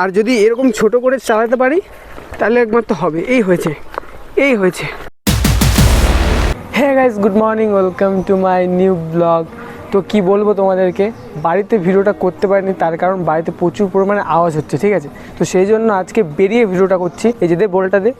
আর যদি এরকম ছোট করে চালাতে পারি, তাহলে একমাত্র হবে। এই হয়েছে। এই হয়েছে। হ্যাঁ guys good morning welcome to my new blog তো কি বলব তোমাদেরকে? বাড়িতে ভিডিওটা করতে পারিনি, তার কারণ বাড়িতে প্রচুর পরিমাণে আওয়াজ হচ্ছে, ঠিক আছে? তো সেই জন্য আজকে বেরিয়ে ভিডিওটা করছি। এই যে, দে বলটা দে।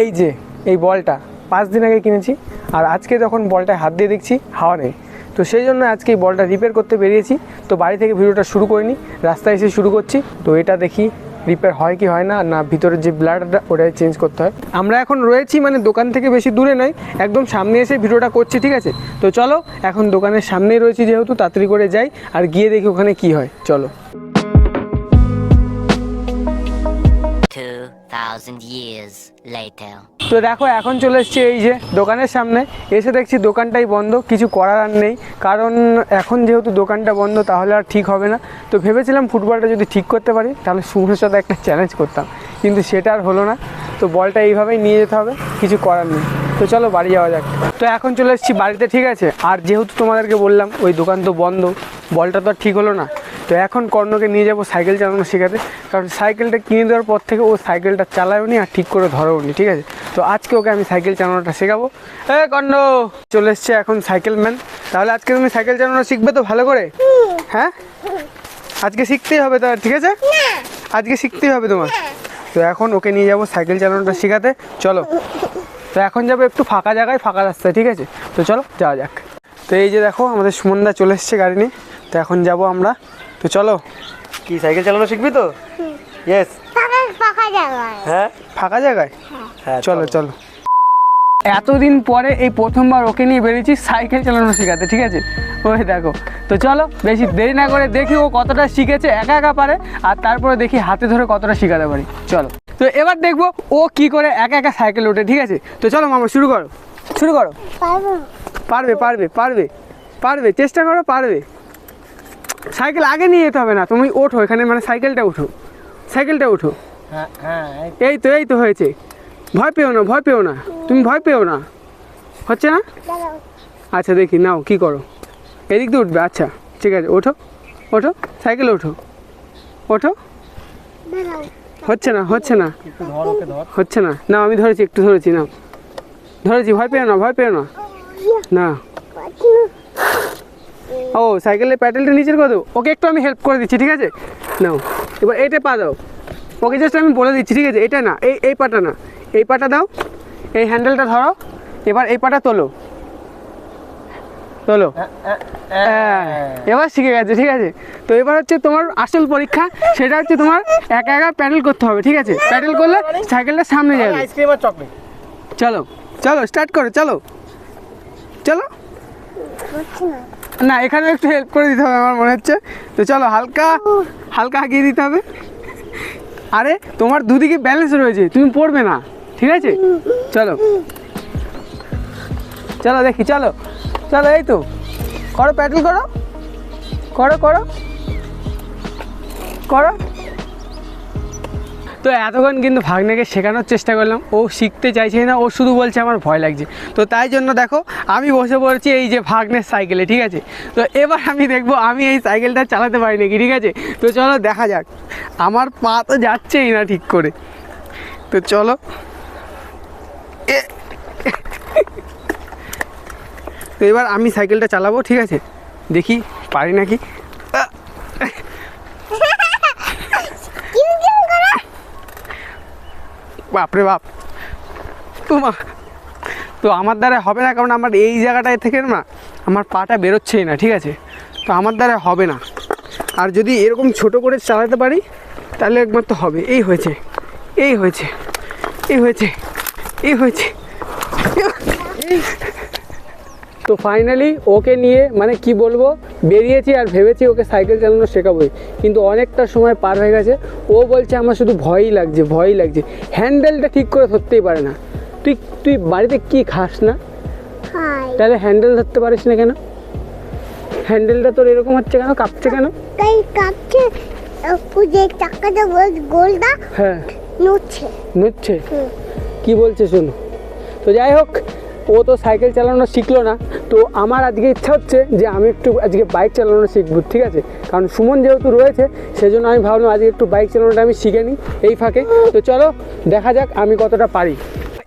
এই যে, এই বলটা। পাঁচ দিন আগে কিনেছি। আর আজকে যখন বলটায় হাত দিয়ে দেখছি, হাওয়া নেই। তো সেই জন্য আজকে এই বলটা রিপেয়ার করতে বেরিয়েছি। তো বাড়ি থেকে ভিডিওটা শুরু করিনি, রাস্তায় এসে শুরু করছি। তো এটা দেখি রিপেয়ার হয় কি হয় না না ভিতরের যে ব্লাডটা ওটাই চেঞ্জ করতে হয়। আমরা এখন রয়েছি মানে দোকান থেকে বেশি দূরে নয়, একদম সামনে এসে ভিডিওটা করছি, ঠিক আছে? তো চলো, এখন দোকানের সামনেই রয়েছি যেহেতু, তাড়াতাড়ি করে যাই আর গিয়ে দেখি ওখানে কি হয়। চলো। 2,000 years later. তো দেখো এখন চলে এসেছি এই যে দোকানের সামনে। এসে দেখছি দোকানটাই বন্ধ কিছু করার আর নেই। কারণ এখন যেহেতু দোকানটা বন্ধ তাহলে আর ঠিক হবে না। তো ভেবেছিলাম ফুটবলটা যদি ঠিক করতে পারি তাহলে সুমনের সাথে একটা চ্যালেঞ্জ করতাম। কিন্তু সেটা আর হলো না। তো বলটা এইভাবেই নিয়ে যেতে হবে কিছু করার নেই। তো চলো বাড়ি যাওয়া যাক। তো এখন চলে এসেছি বাড়িতে ঠিক আছে? আর যেহেতু তোমাদেরকে বললাম ওই দোকান তো বন্ধ বলটা তো ঠিক হলো না। তো এখন কর্ণকে নিয়ে যাব সাইকেল চালানো শেখাতে। কারণ সাইকেলটা কিনে দেওয়ার পর থেকে ও সাইকেলটা চালায়ও নি আর ঠিক করে ধরেও নি ঠিক আছে? তো আজকে ওকে আমি সাইকেল চালানোটা শেখাবো। এ কর্ণ! চলে এসছে এখন সাইকেল ম্যান। তাহলে আজকে তুমি সাইকেল চালানো শিখবে তো ভালো করে? হ্যাঁ? আজকে শিখতেই হবে তো ঠিক আছে? আজকে শিখতেই হবে তোমার। তো এখন ওকে নিয়ে যাব সাইকেল চালানোটা শেখাতে। চলো। তো এখন যাব একটু ফাঁকা জায়গায় ফাঁকা রাস্তায় ঠিক আছে? তো চলো যাওয়া যাক। তো এই যে দেখো আমাদের সুমনদা চলে এসছে গাড়ি নিয়ে। তো এখন যাব আমরা তো চলো। কি সাইকেল চালানো শিখবি তো? ইয়েস ফাঁকা ফাঁকা জায়গায়। হ্যাঁ? ফাঁকা জায়গায়? হ্যাঁ চলো চলো। এতদিন পরে এই প্রথমবার ওকে নিয়ে বেরিয়েছি সাইকেল চালানো শেখাতে ঠিক আছে? ওই দেখো। তো চলো বেশি দেরি না করে দেখি ও কতটা শিখেছে একা একা পারে আর তারপরে দেখি হাতে ধরে কতটা শিখাতে পারি। চলো। তো এবার দেখব ও কি করে একা একা সাইকেল ওঠে ঠিক আছে? তো চলো মামা শুরু করো। শুরু করো। পারবে পারবে পারবে। পারবে চেষ্টা করো পারবে। সাইকেল আগে নিয়ে যেতে হবে না। তুমি ওঠো এখানে মানে সাইকেলটা উঠো। সাইকেলটা উঠো। হ্যাঁ হ্যাঁ এই তো। এই তো হয়েছে। ভয় পেও না ভয় পেও না। তুমি ভয় পেও না। হচ্ছে না? আচ্ছা দেখি নাও কি করো? এদিক দিয়ে উঠবে আচ্ছা ঠিক আছে ওঠো ওঠো সাইকেলে ওঠো। ওঠো। হচ্ছে না হচ্ছে না। একটু ধর ওকে ধর। হচ্ছে না। না আমি ধরেছি একটু ধরেছি নাও। ধরেছি ভয় পেও না ভয় পেও না। না। ও সাইকেলের প্যাডেলটা নিচের করে দেবো ওকে একটু আমি হেল্প করে দিচ্ছি ঠিক আছে? নাও এবার এইটা পা দাও। ওকে জাস্ট আমি বলে দিচ্ছি ঠিক আছে? এটা না এই এই পাটা না। এই পাটা দাও এই হ্যান্ডেলটা ধরো এবার এই পাটা তোলো। তোলো। হ্যাঁ এবার শিখে গেছে ঠিক আছে? তো এবার হচ্ছে তোমার আসল পরীক্ষা সেটা হচ্ছে তোমার একা একা প্যাডেল করতে হবে ঠিক আছে? প্যাডেল করলে সাইকেলটা সামনে যাবে। আইসক্রিম আর চকলেট চলো চলো স্টার্ট করো চলো। চলো। না এখানে একটু হেল্প করে দিতে হবে আমার মনে হচ্ছে। তো চলো, হালকা হালকা আগিয়ে দিতে হবে। আরে, তোমার দুদিকে ব্যালেন্স রয়েছে, তুমি পড়বে না, ঠিক আছে? চলো। চলো দেখি, চলো। চলো, এই তো। করো প্যাডেল করো। করো করো। করো। তো এতক্ষণ কিন্তু ভাগ্নেকে শেখানোর চেষ্টা করলাম। ও শিখতে চাইছে না, ও শুধু বলছে আমার ভয় লাগছে। তো তাই জন্য দেখো, আমি বসে পড়ছি এই যে ভাগ্নের সাইকেলে ঠিক আছে? তো এবার আমি দেখব, আমি এই সাইকেলটা চালাতে পারি নাকি ঠিক আছে? তো চলো দেখা যাক, আমার পা তো যাচ্ছেই না ঠিক করে। তো চলো। তো এবার আমি সাইকেলটা চালাবো, ঠিক আছে? দেখি, পারি নাকি? বাপরে বাপ। তোমা তো আমার দ্বারা হবে না, কারণ আমার এই জায়গাটায় থেকে না আমার পাটা বেরোচ্ছেই না, ঠিক আছে? তো আমার দ্বারা হবে না। আর যদি এরকম ছোট করে চালাতে পারি, তাহলে একমাত্র হবে। এই হয়েছে এই হয়েছে এই হয়েছে এই হয়েছে। তো ফাইনালি ওকে নিয়ে মানে কি বলব বেরিয়েছি আর ভেবেছি ওকে সাইকেল চালানো শেখাবোই। কিন্তু অনেকটা সময় পার হয়ে গেছে। ও বলছে আমার শুধু ভয়ই লাগছে ভয়ই লাগছে। হ্যান্ডেলটা ঠিক করে ধরতেই পারে না। তুই তুই বাড়িতে কি খাস না? তাহলে হ্যান্ডেল ধরতে পারিস না কেন? হ্যান্ডেলটা তোর এরকম হচ্ছে কেন? কাঁপছে কেন? তাই কাঁপছে পুজে চাকাটা গোল গোলটা হ্যাঁ। নুচ্ছে। নুচ্ছে? কি বলছে শোনো। তো যাই হোক ও তো সাইকেল চালানো শিখলো না। তো আমার আজকে ইচ্ছা হচ্ছে যে আমি একটু আজকে বাইক চালানো শিখব, ঠিক আছে? কারণ সুমন যেহেতু রয়েছে, সেজন্য আমি ভাবলাম আজকে একটু বাইক চালানোটা আমি শিখে নিই এই ফাঁকে। তো চলো, দেখা যাক আমি কতটা পারি।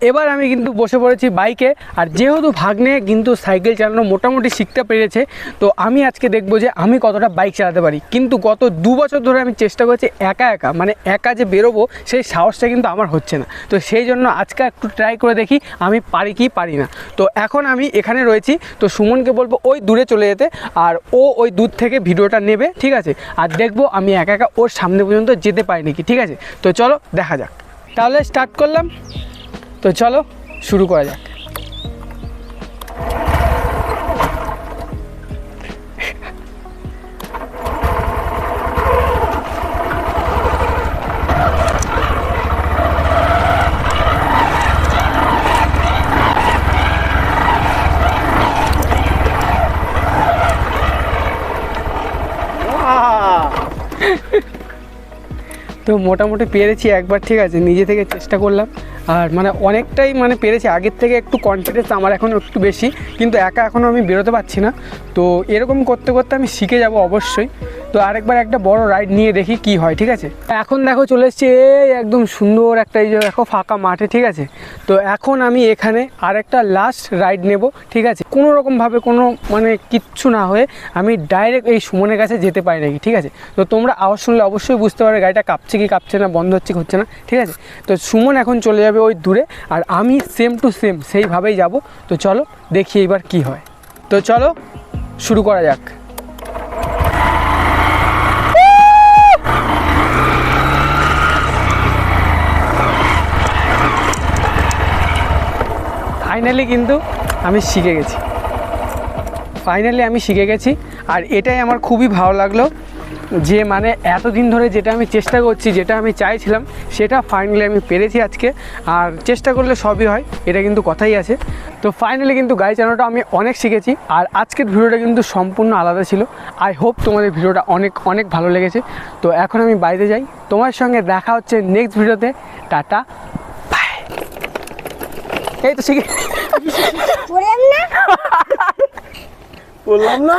এবার আমি কিন্তু বসে পড়েছি বাইকে, আর যেহেতু ভাগ্নে কিন্তু সাইকেল চালানো মোটামুটি শিখতে পেরেছে, তো আমি আজকে দেখব যে আমি কতটা বাইক চালাতে পারি। কিন্তু গত দু বছর ধরে আমি চেষ্টা করছি একা একা মানে একা যে বেরোবো, সেই সাহসটা কিন্তু আমার হচ্ছে না। তো সেই জন্য আজকে একটু ট্রাই করে দেখি আমি পারি কি পারি না। তো এখন আমি এখানে রয়েছি, তো সুমনকে বলব ওই দূরে চলে যেতে, আর ও ওই দূর থেকে ভিডিওটা নেবে, ঠিক আছে? আর দেখব আমি একা একা ওর সামনে পর্যন্ত যেতে পারি নাকি, ঠিক আছে? তো চলো দেখা যাক। তাহলে স্টার্ট করলাম। তো চলো শুরু করা যাক। তো মোটামুটি পেরেছি একবার, ঠিক আছে, নিজে থেকে চেষ্টা করলাম। আর মানে অনেকটাই মানে পেরেছি, আগের থেকে একটু কনফিডেন্স আমার এখন একটু বেশি, কিন্তু একা এখনও আমি বেরোতে পারছি না। তো এরকম করতে করতে আমি শিখে যাব অবশ্যই। তো আরেকবার একটা বড় রাইড নিয়ে দেখি কি হয়, ঠিক আছে? এখন দেখো চলে এসছে একদম সুন্দর একটা এই যে দেখো ফাঁকা মাঠে, ঠিক আছে? তো এখন আমি এখানে আরেকটা লাস্ট রাইড নেব, ঠিক আছে? কোনো রকমভাবে কোনো মানে কিচ্ছু না হয়ে আমি ডাইরেক্ট এই সুমনের কাছে যেতে পারি নাকি, ঠিক আছে? তো তোমরা আওয়াজ শুনলে অবশ্যই বুঝতে পারবে গাড়িটা কাঁপছে কি কাঁপছে না, বন্ধ হচ্ছে হচ্ছে না, ঠিক আছে? তো সুমন এখন চলে যাবে ওই দূরে, আর আমি সেম টু সেম সেইভাবেই যাব। তো চলো দেখি এবার কি হয়। তো চলো শুরু করা যাক। ফাইনালি কিন্তু আমি শিখে গেছি। ফাইনালি আমি শিখে গেছি। আর এটাই আমার খুবই ভালো লাগল যে মানে এতদিন ধরে যেটা আমি চেষ্টা করছি, যেটা আমি চাইছিলাম, সেটা ফাইনালি আমি পেরেছি আজকে। আর চেষ্টা করলে সবই হয়, এটা কিন্তু কথাই আছে। তো ফাইনালি কিন্তু গাড়ি চালানোটা আমি অনেক শিখেছি। আর আজকের ভিডিওটা কিন্তু সম্পূর্ণ আলাদা ছিল। আই হোপ তোমাদের ভিডিওটা অনেক অনেক ভালো লেগেছে। তো এখন আমি বাইরে যাই। তোমার সঙ্গে দেখা হচ্ছে নেক্সট ভিডিওতে টাটা। এই তো শিখে বললাম না বললাম না